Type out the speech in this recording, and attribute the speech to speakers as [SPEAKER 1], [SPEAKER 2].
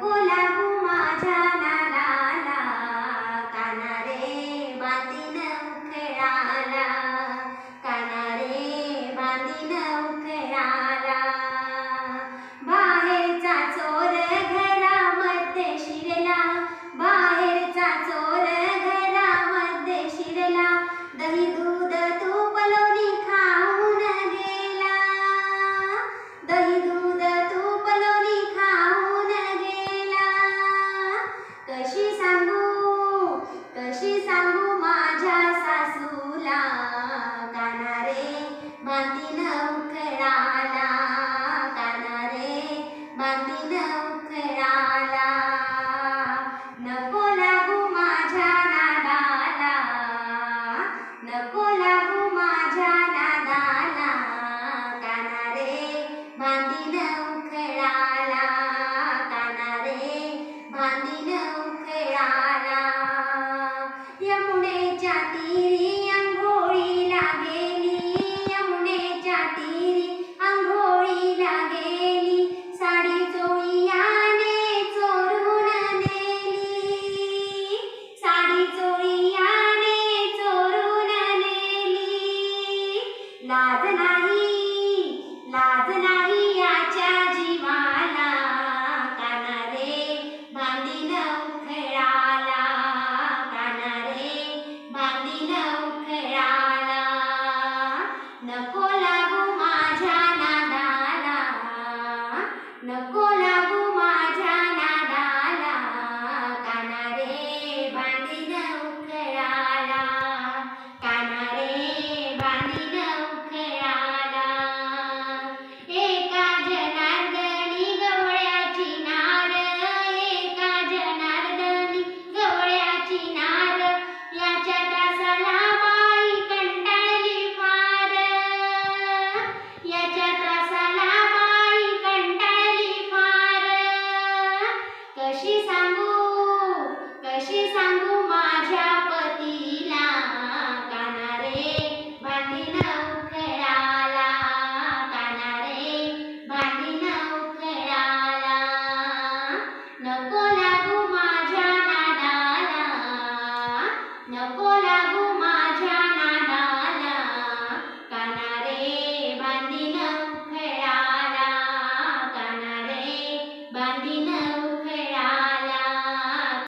[SPEAKER 1] Hola. लाज नाही लाज नाही याच्या जीवाला. काना रे उखळाला. काना उखळाला. नको लागू माझ्या नादाला. नको Now go.